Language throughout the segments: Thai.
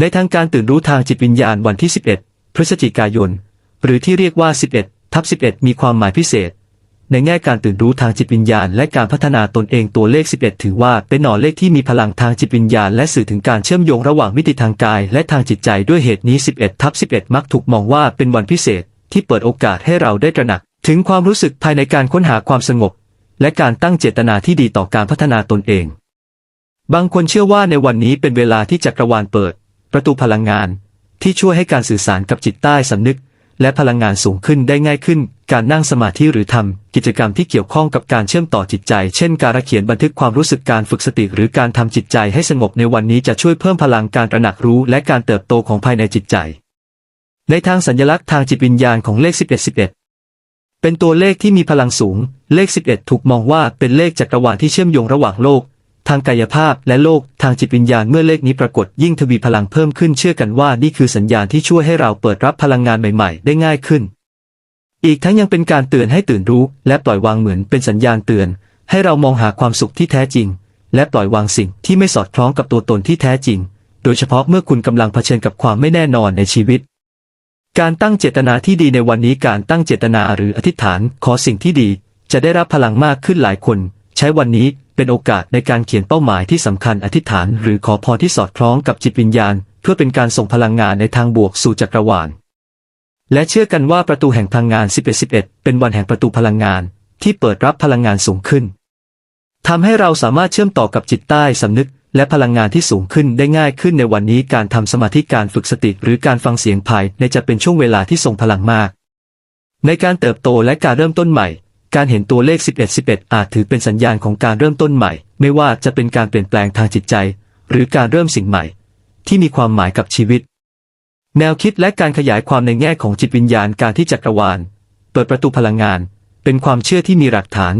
ในทางการตื่นรู้ทางจิตวิญญาณวันที่ 11 พฤศจิกายน หรือที่เรียกว่า 11 ทับ 11 มีความหมายพิเศษ ในแง่การตื่นรู้ทางจิตวิญญาณ และการพัฒนาตนเองตัวเลข 11 ถือว่าเป็นหน่อเลขที่มีพลังทางจิตวิญญาณ และสื่อถึงการเชื่อมโยงระหว่างมิติทางกาย และทางจิตใจด้วยเหตุนี้ 11 ทับ 11 มักถูกมองว่าเป็นวันพิเศษ ที่เปิดโอกาสให้เราได้ตระหนัก ถึงความรู้สึกภายในการค้นหาความสงบ และการตั้งเจตนาที่ดีต่อการพัฒนาตนเอง บางคนเชื่อว่าในวันนี้เป็นเวลาที่จักรวาลเปิด ประตูพลังงาน ที่ช่วยให้การสื่อสารกับจิตใต้สำนึก และพลังงานสูงขึ้นได้ง่ายขึ้น การนั่งสมาธิหรือทำกิจกรรมที่เกี่ยวข้องกับการเชื่อมต่อจิตใจ เช่น การเขียนบันทึกความรู้สึกการฝึกสติ หรือการทำจิตใจให้สงบในวันนี้จะช่วยเพิ่มพลังการตระหนักรู้ และการเติบโตของภายในจิตใจ ในทางสัญลักษณ์ทางจิตวิญญาณของเลข 11 11เป็นตัวเลขที่มีพลังสูง เลข 11 ถูกมองว่าเป็นเลขจักรวาลที่เชื่อมโยงระหว่างโลก ทางกายภาพและโลกทางจิตวิญญาณเมื่อเลขนี้ปรากฏยิ่งทวีพลังเพิ่มขึ้นเชื่อกันว่านี่คือสัญญาณที่ช่วยให้เราเปิดรับพลังงานใหม่ๆ ได้ง่ายขึ้น อีกทั้งยังเป็นการเตือนให้ตื่นรู้ และปล่อยวางเหมือนเป็นสัญญาณเตือน ให้เรามองหาความสุขที่แท้จริง และปล่อยวางสิ่งที่ไม่สอดคล้องกับตัวตนที่แท้จริง โดยเฉพาะเมื่อคุณกำลังเผชิญกับความไม่แน่นอนในชีวิตการตั้งเจตนาที่ดีในวันนี้การตั้งเจตนาหรืออธิษฐานขอสิ่งที่ดี จะได้รับพลังมากขึ้นหลายคน ใช้วันนี้เป็นโอกาสในการเขียนเป้าหมายที่สำคัญอธิษฐาน หรือขอพรที่สอดคล้องกับจิตวิญญาณ เพื่อเป็นการส่งพลังงานในทางบวกสู่จักรวาล และเชื่อกันว่าประตูแห่งพลังงาน 11 11 เป็นวันแห่งประตูพลังงาน ที่เปิดรับพลังงานสูงขึ้นทำให้เราสามารถเชื่อมต่อกับจิตใต้สำนึกและพลังงานที่สูงขึ้นได้ง่ายขึ้นในวันนี้การทำสมาธิการฝึกสติหรือการฟังเสียงภายในจะเป็นช่วงเวลาที่ทรงพลังมาก ในการเติบโตและการเริ่มต้นใหม่ การเห็นตัวเลข 11 11 อาจถือเป็นสัญญาณของการเริ่มต้นใหม่ ไม่ว่าจะเป็นการเปลี่ยนแปลงทางจิตใจ หรือการเริ่มสิ่งใหม่ ที่มีความหมายกับชีวิต แนวคิดและการขยายความในแง่ของจิตวิญญาณการที่จักรวาล เปิดประตูพลังงาน เป็นความเชื่อที่มีหลักฐาน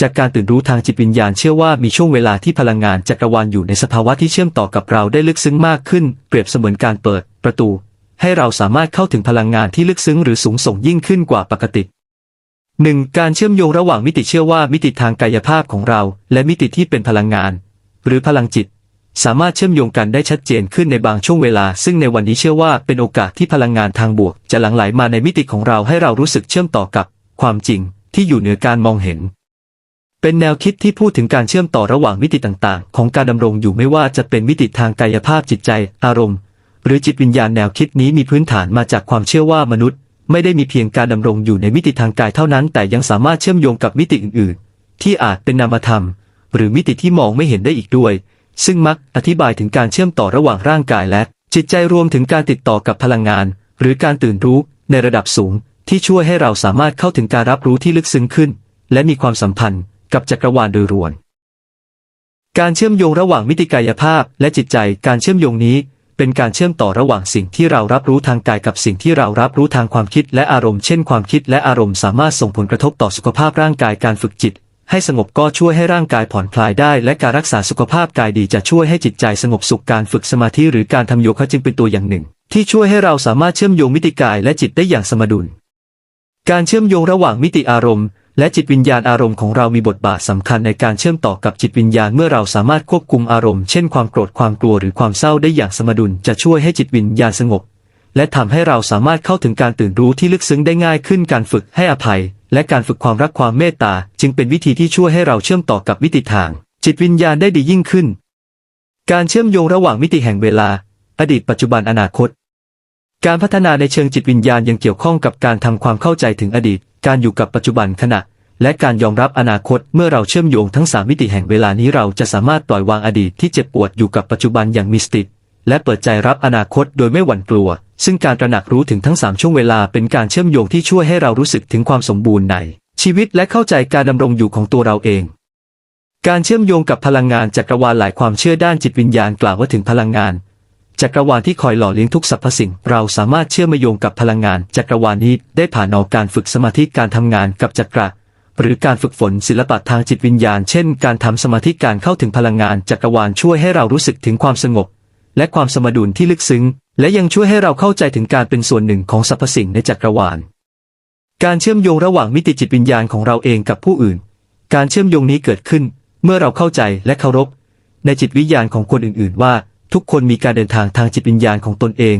จากการตื่นรู้ทางจิตวิญญาณเชื่อว่ามีช่วงเวลาที่พลังงานจักรวาลอยู่ในสภาวะที่เชื่อมต่อกับเราได้ลึกซึ้งมากขึ้น เปรียบเสมือนการเปิด ประตู ให้เราสามารถเข้าถึงพลังงานที่ลึกซึ้งหรือสูงส่งยิ่งขึ้นกว่าปกติ หนึ่งการเชื่อมโยงระหว่างมิติเชื่อว่ามิติทางกายภาพของเรา และมิติที่เป็นพลังงาน หรือพลังจิต สามารถเชื่อมโยงกันได้ชัดเจนขึ้นในบางช่วงเวลา ซึ่งในวันนี้เชื่อว่าเป็นโอกาสที่พลังงานทางบวก จะหลั่งไหลมาในมิติของเราให้เรารู้สึกเชื่อมต่อกับ ความจริง ที่อยู่เหนือการมองเห็น เป็นแนวคิดที่พูดถึงการเชื่อมต่อระหว่างมิติต่างๆ ของการดำรงอยู่ไม่ว่าจะเป็นมิติทางกายภาพจิตใจ อารมณ์ หรือจิตวิญญาณแนวคิดนี้มีพื้นฐานมาจากความเชื่อว่ามนุษย์ ไม่ได้มีเพียงการดำรงอยู่ในมิติทางกายเท่านั้น แต่ยังสามารถเชื่อมโยงกับมิติอื่นๆ ที่อาจเป็นนามธรรม หรือมิติที่มองไม่เห็นได้อีกด้วย ซึ่งมักอธิบายถึงการเชื่อมต่อระหว่างร่างกายและ จิตใจรวมถึงการติดต่อกับพลังงาน หรือการตื่นรู้ในระดับสูง ที่ช่วยให้เราสามารถเข้าถึงการรับรู้ที่ลึกซึ้งขึ้น และมีความสัมพันธ์กับจักรวาลโดยรวมการเชื่อมโยงระหว่างมิติกายภาพและจิตใจ การเชื่อมโยงนี้ เป็นการเชื่อมต่อระหว่างสิ่งที่เรารับรู้ทางกายกับสิ่งที่เรารับรู้ทางความคิดและอารมณ์เช่นความคิดและอารมณ์สามารถส่งผลกระทบต่อสุขภาพร่างกายการฝึกจิต ให้สงบก็ช่วยให้ร่างกายผ่อนคลายได้ และการรักษาสุขภาพกายดีจะช่วยให้จิตใจสงบสุขการฝึกสมาธิหรือการทำโยคะจึงเป็นตัวอย่างหนึ่ง ที่ช่วยให้เราสามารถเชื่อมโยงมิติกายและจิตได้อย่างสมดุล การเชื่อมโยงระหว่างมิติอารมณ์ และจิตวิญญาณอารมณ์ของเรามีบทบาทสำคัญในการเชื่อมต่อกับจิตวิญญาณเมื่อเราสามารถควบคุมอารมณ์เช่นความโกรธความกลัวหรือความเศร้าได้อย่างสมดุลจะช่วยให้จิตวิญญาณสงบ และทำให้เราสามารถเข้าถึงการตื่นรู้ที่ลึกซึ้งได้ง่ายขึ้นการฝึกให้อภัย และการฝึกความรักความเมตตา จึงเป็นวิธีที่ช่วยให้เราเชื่อมต่อกับมิติทาง จิตวิญญาณได้ดียิ่งขึ้น การเชื่อมโยงระหว่างมิติแห่งเวลา อดีตปัจจุบันอนาคต การพัฒนาในเชิงจิตวิญญาณยังเกี่ยวข้องกับการทำความเข้าใจถึงอดีต การอยู่กับปัจจุบันขณะ และการยอมรับอนาคตเมื่อเราเชื่อมโยงทั้งสามมิติแห่งเวลานี้เราจะสามารถปล่อยวางอดีตที่เจ็บปวดอยู่กับปัจจุบันอย่างมีสติและเปิดใจรับอนาคตโดยไม่หวั่นกลัว ซึ่งการตระหนักรู้ถึงทั้งสามช่วงเวลาเป็นการเชื่อมโยงที่ช่วยให้เรารู้สึกถึงความสมบูรณ์ใน ชีวิตและเข้าใจการดำรงอยู่ของตัวเราเอง การเชื่อมโยงกับพลังงานจักรวาลหลายความเชื่อด้านจิตวิญญาณกล่าวว่าถึงพลังงานจักรวาลที่คอยหล่อเลี้ยงทุกสรรพสิ่ง เราสามารถเชื่อมโยงกับพลังงานจักรวาลนี้ได้ผ่านเอการฝึกสมาธิการทำงานกับจักระ หรือการฝึกฝนศิลปะทางจิตวิญญาณ เช่น การทำสมาธิการเข้าถึงพลังงานจักรวาลช่วยให้เรารู้สึกถึงความสงบ และความสมดุลที่ลึกซึ้ง และยังช่วยให้เราเข้าใจถึงการเป็นส่วนหนึ่งของสรรพสิ่งในจักรวาล การเชื่อมโยงระหว่างมิติจิตวิญญาณของเราเองกับผู้อื่น การเชื่อมโยงนี้เกิดขึ้น เมื่อเราเข้าใจและเคารพ ในจิตวิญญาณของคนอื่น ๆ ว่า ทุกคนมีการเดินทางทางจิตวิญญาณของตนเอง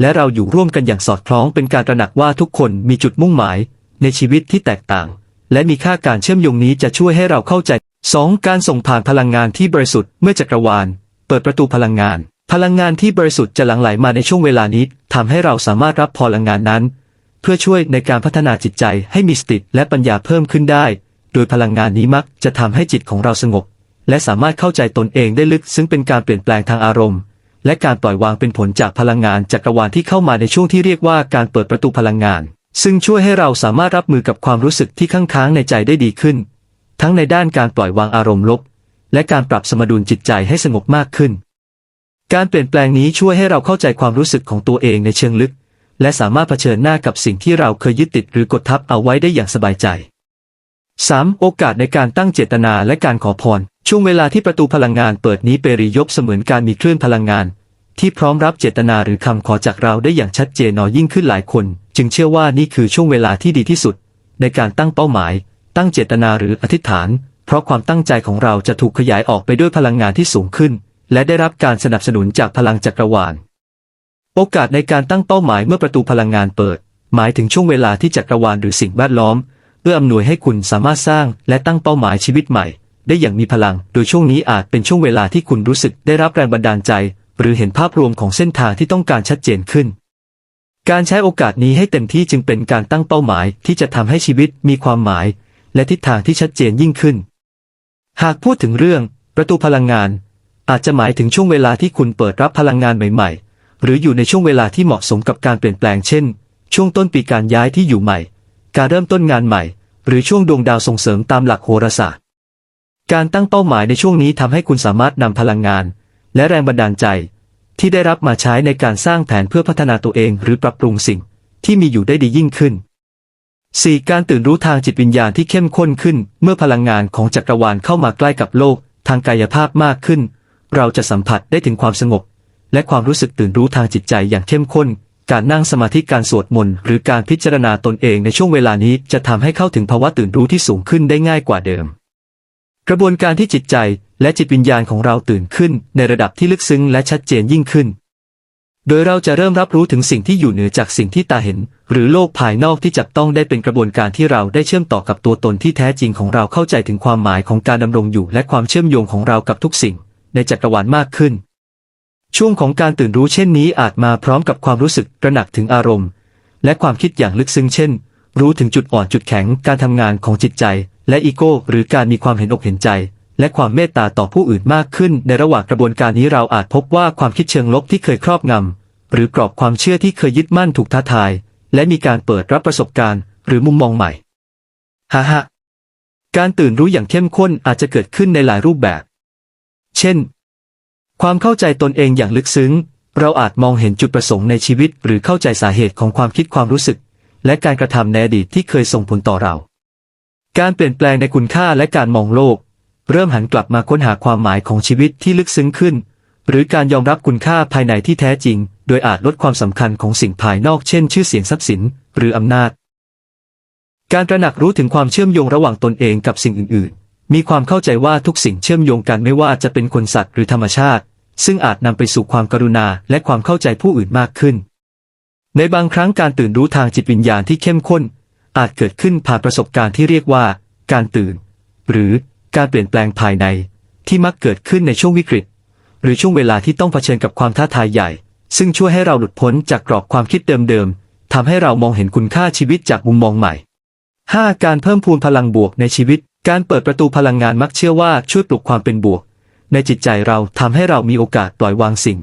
และเราอยู่ร่วมกันอย่างสอดคล้องเป็นการตระหนักว่าทุกคนมีจุดมุ่งหมาย ในชีวิตที่แตกต่าง และมีค่าการเชื่อมโยงนี้จะช่วยให้เราเข้าใจ 2. การส่งผ่านพลังงานที่บริสุทธิ์เมื่อจักรวาล เปิดประตูพลังงาน พลังงานที่บริสุทธิ์จะหลั่งไหลมาในช่วงเวลานี้ทำให้เราสามารถรับพลังงานนั้น เพื่อช่วยในการพัฒนาจิตใจให้มีสติและปัญญาเพิ่มขึ้นได้ โดยพลังงานนี้มักจะทำให้จิตของเราสงบ และสามารถเข้าใจตนเองได้ลึก ซึ่งเป็นการเปลี่ยนแปลงทางอารมณ์ และการปล่อยวางเป็นผลจากพลังงานจักรวาลที่เข้ามาในช่วงที่เรียกว่าการเปิดประตูพลังงาน ซึ่งช่วยให้เราสามารถรับมือกับความรู้สึกที่ค้างค้างในใจได้ดีขึ้น ทั้งในด้านการปล่อยวางอารมณ์ลบ และการปรับสมดุลจิตใจให้สงบมากขึ้น การเปลี่ยนแปลงนี้ช่วยให้เราเข้าใจความรู้สึกของตัวเองในเชิงลึก และสามารถเผชิญหน้ากับสิ่งที่เราเคยยึดติดหรือกดทับเอาไว้ได้อย่างสบายใจ 3. โอกาสในการตั้งเจตนาและการขอพร ช่วงเวลาที่ประตูพลังงานเปิดนี้เปรียบเสมือนการมีคลื่นพลังงาน ที่พร้อมรับเจตนาหรือคำขอจากเราได้อย่างชัดเจนน้อยยิ่งขึ้นหลายคน จึงเชื่อว่านี่คือช่วงเวลาที่ดีที่สุด ในการตั้งเป้าหมาย ตั้งเจตนาหรืออธิษฐาน เพราะความตั้งใจของเราจะถูกขยายออกไปด้วยพลังงานที่สูงขึ้น และได้รับการสนับสนุนจากพลังจักรวาล โอกาสในการตั้งเป้าหมายเมื่อประตูพลังงานเปิด หมายถึงช่วงเวลาที่จักรวาลหรือสิ่งแวดล้อมเพื่ออำนวยให้คุณสามารถสร้างและตั้งเป้าหมายชีวิตใหม่ ได้อย่างมีพลัง โดยช่วงนี้อาจเป็นช่วงเวลาที่คุณรู้สึกได้รับแรงบันดาลใจ หรือเห็นภาพรวมของเส้นทางที่ต้องการชัดเจนขึ้น การใช้โอกาสนี้ให้เต็มที่จึงเป็นการตั้งเป้าหมายที่จะทำให้ชีวิตมีความหมาย และทิศทางที่ชัดเจนยิ่งขึ้น หากพูดถึงเรื่อง ประตูพลังงาน อาจจะหมายถึงช่วงเวลาที่คุณเปิดรับพลังงานใหม่ ๆ หรืออยู่ในช่วงเวลาที่เหมาะสมกับการเปลี่ยนแปลงเช่น ช่วงต้นปีการย้ายที่อยู่ใหม่ การเริ่มต้นงานใหม่ หรือช่วงดวงดาวส่งเสริมตามหลักโหราศาสตร์ การตั้งเป้าหมายในช่วงนี้ทำให้คุณสามารถนำพลังงาน และแรงบันดาลใจ ที่ได้รับมาใช้ในการสร้างแผนเพื่อพัฒนาตัวเองหรือปรับปรุงสิ่งที่มีอยู่ได้ดียิ่งขึ้น 4. การตื่นรู้ทางจิตวิญญาณที่เข้มข้นขึ้น เมื่อพลังงานของจักรวาลเข้ามาใกล้กับโลก ทางกายภาพมากขึ้น เราจะสัมผัสได้ถึงความสงบ และความรู้สึกตื่นรู้ทางจิตใจอย่างเข้มข้น การนั่งสมาธิการสวดมนต์หรือการพิจารณาตนเองในช่วงเวลานี้จะทำให้เข้าถึงภาวะตื่นรู้ที่สูงขึ้นได้ง่ายกว่าเดิม กระบวนการที่จิตใจ และจิตวิญญาณของเราตื่นขึ้นในระดับที่ลึกซึ้งและชัดเจนยิ่งขึ้น โดยเราจะเริ่มรับรู้ถึงสิ่งที่อยู่เหนือจากสิ่งที่ตาเห็น หรือโลกภายนอกที่จับต้องได้เป็นกระบวนการที่เราได้เชื่อมต่อกับตัวตนที่แท้จริงของเราเข้าใจถึงความหมายของการดำรงอยู่และความเชื่อมโยงของเรากับทุกสิ่ง ในจักรวาลมากขึ้น ช่วงของการตื่นรู้เช่นนี้อาจมาพร้อมกับความรู้สึกตระหนักถึงอารมณ์ และความคิดอย่างลึกซึ้งเช่น รู้ถึงจุดอ่อนจุดแข็งการทำงานของจิตใจ และอีโก้หรือการมีความเห็นอกเห็นใจ และความเมตตาต่อผู้อื่นมากขึ้น ในระหว่างกระบวนการนี้เราอาจพบว่าความคิดเชิงลบที่เคยครอบงำหรือกรอบความเชื่อที่เคยยึดมั่นถูกท้าทาย และมีการเปิดรับประสบการณ์ หรือมุมมองใหม่ฮ่าฮการตื่นรู้อย่างเข้มข้นอาจจะเกิดขึ้นในหลายรูปแบบ เช่น ความเข้าใจตนเองอย่างลึกซึ้ง เราอาจมองเห็นจุดประสงค์ในชีวิต หรือเข้าใจสาเหตุของความคิดความรู้สึก และการกระทำในอดีตที่เคยส่งผลต่อเรา การเปลี่ยนแปลงในคุณค่าและการมองโลก เริ่มหันกลับมาค้นหาความหมายของชีวิตที่ลึกซึ้งขึ้น หรือการยอมรับคุณค่าภายในที่แท้จริง โดยอาจลดความสำคัญของสิ่งภายนอกเช่น ชื่อเสียงทรัพย์สิน หรืออำนาจ การตระหนักรู้ถึงความเชื่อมโยงระหว่างตนเองกับสิ่งอื่น ๆ มีความเข้าใจว่าทุกสิ่งเชื่อมโยงกันไม่ว่าจะเป็นคนสัตว์หรือธรรมชาติ ซึ่งอาจนำไปสู่ความกรุณาและความเข้าใจผู้อื่นมากขึ้น ในบางครั้งการตื่นรู้ทางจิตวิญญาณที่เข้มข้น อาจเกิดขึ้นผ่านประสบการณ์ที่เรียกว่า การตื่น หรือ การเปลี่ยนแปลงภายในที่มักเกิดขึ้นในช่วงวิกฤต หรือช่วงเวลาที่ต้องเผชิญกับความท้าทายใหญ่ ซึ่งช่วยให้เราหลุดพ้นจากกรอบความคิดเดิมๆทำให้เรามองเห็นคุณค่าชีวิตจากมุมมองใหม่ 5. การเพิ่มพูนพลังบวกในชีวิต การเปิดประตูพลังงานมักเชื่อว่าช่วยปลุกความเป็นบวก ในจิตใจเราทำให้เรามีโอกาสปล่อยวางสิ่ง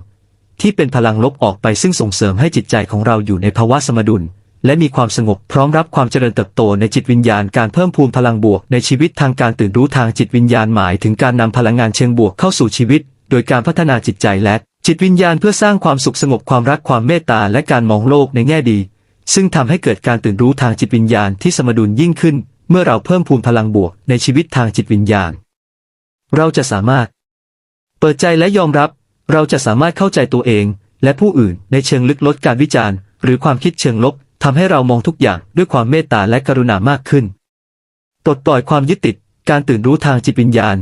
ที่เป็นพลังลบออกไปซึ่งส่งเสริมให้จิตใจของเราอยู่ในภาวะสมดุล และมีความสงบพร้อมรับความเจริญเติบโตในจิตวิญญาณการเพิ่มพูนพลังบวกในชีวิตทางการตื่นรู้ทางจิตวิญญาณหมายถึงการนำพลังงานเชิงบวกเข้าสู่ชีวิต โดยการพัฒนาจิตใจและ จิตวิญญาณเพื่อสร้างความสุขสงบความรักความเมตตาและการมองโลกในแง่ดี ซึ่งทำให้เกิดการตื่นรู้ทางจิตวิญญาณที่สมดุลยิ่งขึ้น เมื่อเราเพิ่มพูนพลังบวกในชีวิตทางจิตวิญญาณ เราจะสามารถ เปิดใจและยอมรับ เราจะสามารถเข้าใจตัวเอง และผู้อื่นในเชิงลึกลดการวิจารณ์ หรือความคิดเชิงลบ ทำให้เรามองทุกอย่างด้วยความเมตตาและกรุณามากขึ้นปลดปล่อยความยึดติด การตื่นรู้ทางจิตวิญญาณ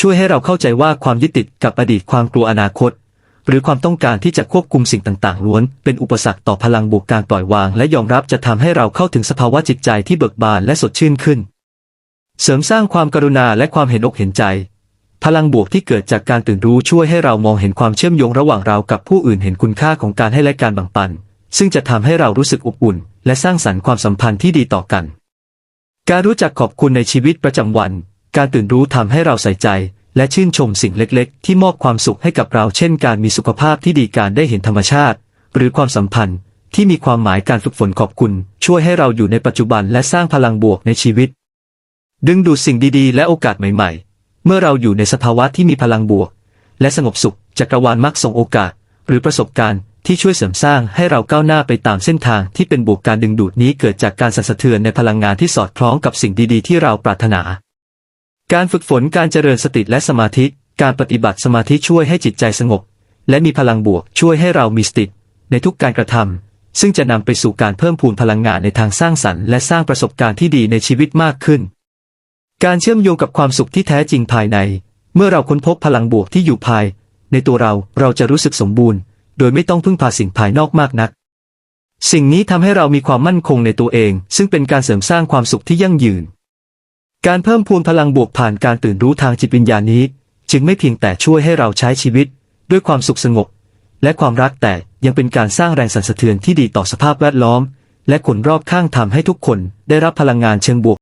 ช่วยให้เราเข้าใจว่าความยึดติดกับอดีตความกลัวอนาคต หรือความต้องการที่จะควบคุมสิ่งต่างๆล้วน เป็นอุปสรรคต่อพลังบวกการปล่อยวาง และยอมรับจะทำให้เราเข้าถึงสภาวะจิตใจที่เบิกบานและสดชื่นขึ้น เสริมสร้างความกรุณาและความเห็นอกเห็นใจ พลังบวกที่เกิดจากการตื่นรู้ช่วยให้เรามองเห็นความเชื่อมโยงระหว่างเรากับผู้อื่นเห็นคุณค่าของการให้และการแบ่งปัน ซึ่งจะทำให้เรารู้สึกอบอุ่น และสร้างสรรค์ความสัมพันธ์ที่ดีต่อกัน การรู้จักขอบคุณในชีวิตประจำวัน การตื่นรู้ทำให้เราใส่ใจ และชื่นชมสิ่งเล็กๆ ที่มอบความสุขให้กับเรา เช่น การมีสุขภาพที่ดีการได้เห็นธรรมชาติ หรือความสัมพันธ์ ที่มีความหมายการฝึกฝนขอบคุณ ช่วยให้เราอยู่ในปัจจุบันและสร้างพลังบวกในชีวิต ดึงดูดสิ่งดีๆ และโอกาสใหม่ๆ เมื่อเราอยู่ในสภาวะที่มีพลังบวก และสงบสุขจักรวาลมักส่งโอกาส หรือประสบการณ์ ที่ช่วยเสริมสร้างให้เราก้าวหน้าไปตามเส้นทางที่เป็นบวกการดึงดูดนี้เกิดจากการสั่นสะเทือนในพลังงานที่สอดคล้องกับสิ่งดีๆ ที่เราปรารถนา การฝึกฝนการเจริญสติและสมาธิ การปฏิบัติสมาธิช่วยให้จิตใจสงบ และมีพลังบวกช่วยให้เรามีสติในทุกการกระทำซึ่งจะนำไปสู่การเพิ่มพูนพลังงานในทางสร้างสรรค์และสร้างประสบการณ์ที่ดีในชีวิตมากขึ้น การเชื่อมโยงกับความสุขที่แท้จริงภายใน เมื่อเราค้นพบพลังบวกที่อยู่ภาย ในตัวเราเราจะรู้สึกสมบูรณ์ โดยไม่ต้องพึ่งพาสิ่งภายนอกมากนัก สิ่งนี้ทำให้เรามีความมั่นคงในตัวเอง ซึ่งเป็นการเสริมสร้างความสุขที่ยั่งยืน การเพิ่มพูนพลังบวกผ่านการตื่นรู้ทางจิตวิญญาณนี้ จึงไม่เพียงแต่ช่วยให้เราใช้ชีวิต ด้วยความสุขสงบ และความรักแต่ยังเป็นการสร้างแรงสั่นสะเทือนที่ดีต่อสภาพแวดล้อม และคนรอบข้างทำให้ทุกคนได้รับพลังงานเชิงบวก